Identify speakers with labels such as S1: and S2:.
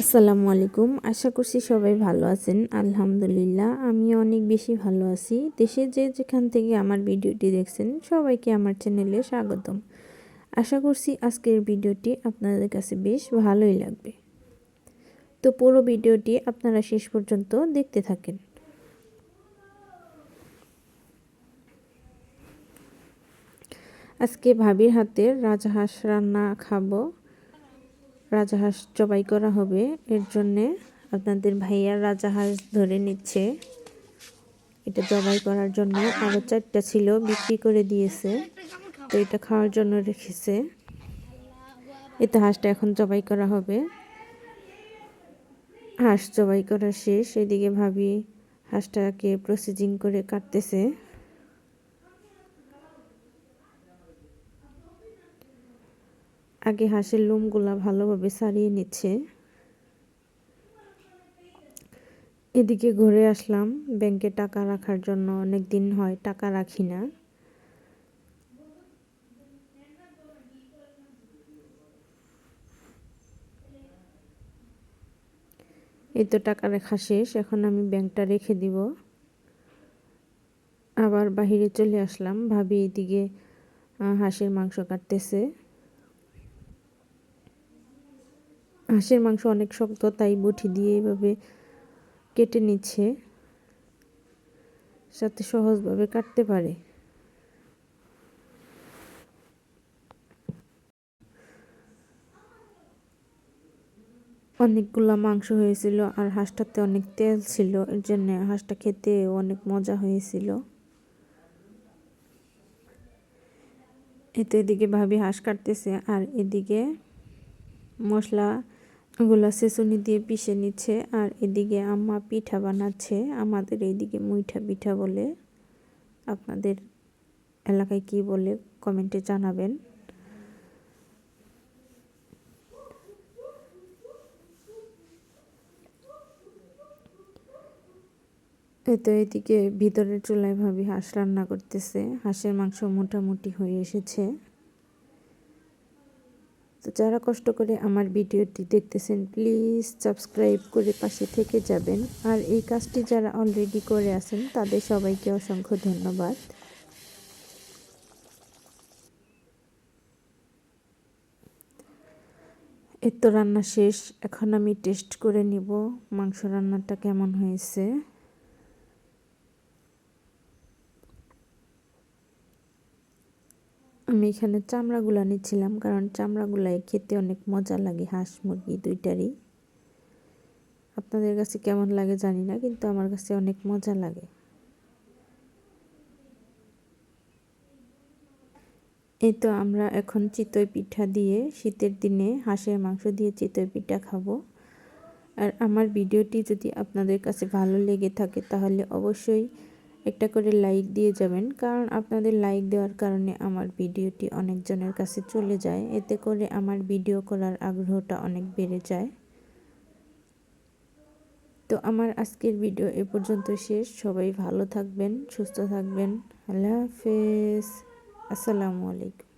S1: আসসালামু আলাইকুম, আশা করছি সবাই ভালো আছেন। আলহামদুলিল্লাহ আমি অনেক বেশি ভালো আছি। দেশে যে যেখান থেকে আমার ভিডিওটি দেখছেন, সবাইকে আমার চ্যানেলে স্বাগতম। আশা করছি আজকের ভিডিওটি আপনাদের কাছে বেশ ভালোই লাগবে। তো পুরো ভিডিওটি আপনারা শেষ পর্যন্ত দেখতে থাকেন। আজকে ভাবির হাতের রাজহাঁস রান্না খাব। রাজাহাঁস জবাই করা হবে। এর জন্যে আপনাদের ভাইয়ার রাজাহাঁস ধরে নিচ্ছে। এটা জবাই করার জন্য আরও চারটা ছিল, বিক্রি করে দিয়েছে। তো এটা খাওয়ার জন্য রেখেছে। এতে হাঁসটা এখন জবাই করা হবে। হাঁস জবাই করা শেষ। এদিকে ভাবি হাঁসটাকে প্রসেসিং করে কাটতেছে। আগে হাঁসের লোমগুলা ভালোভাবে সারিয়ে নিচ্ছে। এদিকে ঘুরে আসলাম, ব্যাংকে টাকা রাখার জন্য অনেক দিন হয় টাকা রাখি না। এই তো টাকা রেখা শেষ, এখন আমি ব্যাংকটা রেখে দিব। আবার বাহিরে চলে আসলাম, ভাবি এদিকে হাঁসের মাংস কাটতেছে। হাঁসের মাংস অনেক শক্ত, তাই বটি দিয়ে এইভাবে কেটে নিচ্ছে। সাথে সহজভাবে কাটতে পারে। অনেকগুলো মাংস হয়েছিল আর হাঁসটাতে অনেক তেল ছিল, এর জন্য হাঁসটা খেতে অনেক মজা হয়েছিল। এতে এদিকে ভাবি হাঁস কাটতেছে আর এদিকে মশলা গুলা সেসুনি দিয়ে পিষে নিচ্ছে আর এদিকে আম্মা পিঠা বানাচ্ছে। আমাদের এইদিকে মুইঠা পিঠা বলে। আপনাদের এলাকায় কি বলে কমেন্টে জানাবেন। তো এদিকে ভিতরের চুলায় ভাবি হাঁস রান্না করতেছে। হাঁসের মাংস মোটামুটি হয়ে এসেছে। তো যারা কষ্ট করে আমার ভিডিওটি দেখতেছেন প্লিজ সাবস্ক্রাইব করে পাশে থেকে যাবেন। আর এই কাজটি যারা অলরেডি করে আছেন, তাদের সবাইকে অসংখ্য ধন্যবাদ। এর তো রান্না শেষ, এখন আমি টেস্ট করে নিব মাংস রান্নাটা কেমন হয়েছে। আমি এখানে চামড়াগুলা নিচ্ছিলাম, কারণ চামড়াগুলাই খেতে অনেক মজা লাগে, হাঁস, মুরগি দুইটারই। আপনাদের কাছে কেমন লাগে জানি না, কিন্তু আমার কাছে অনেক মজা লাগে। এই তো আমরা এখন চিতই পিঠা দিয়ে শীতের দিনে হাঁসের মাংস দিয়ে চিতই পিঠা খাব। আর আমার ভিডিওটি যদি আপনাদের কাছে ভালো লেগে থাকে, তাহলে অবশ্যই একটা করে লাইক দিয়ে যাবেন। কারণ আপনাদের লাইক দেওয়ার কারণে আমার ভিডিওটি অনেকজনের কাছে চলে যায়। এতে করে আমার ভিডিও করার আগ্রহটা অনেক বেড়ে যায়। তো আমার আজকের ভিডিও এ পর্যন্ত শেষ। সবাই ভালো থাকবেন, সুস্থ থাকবেন। আল্লাহ হাফেজ। আসসালামু আলাইকুম।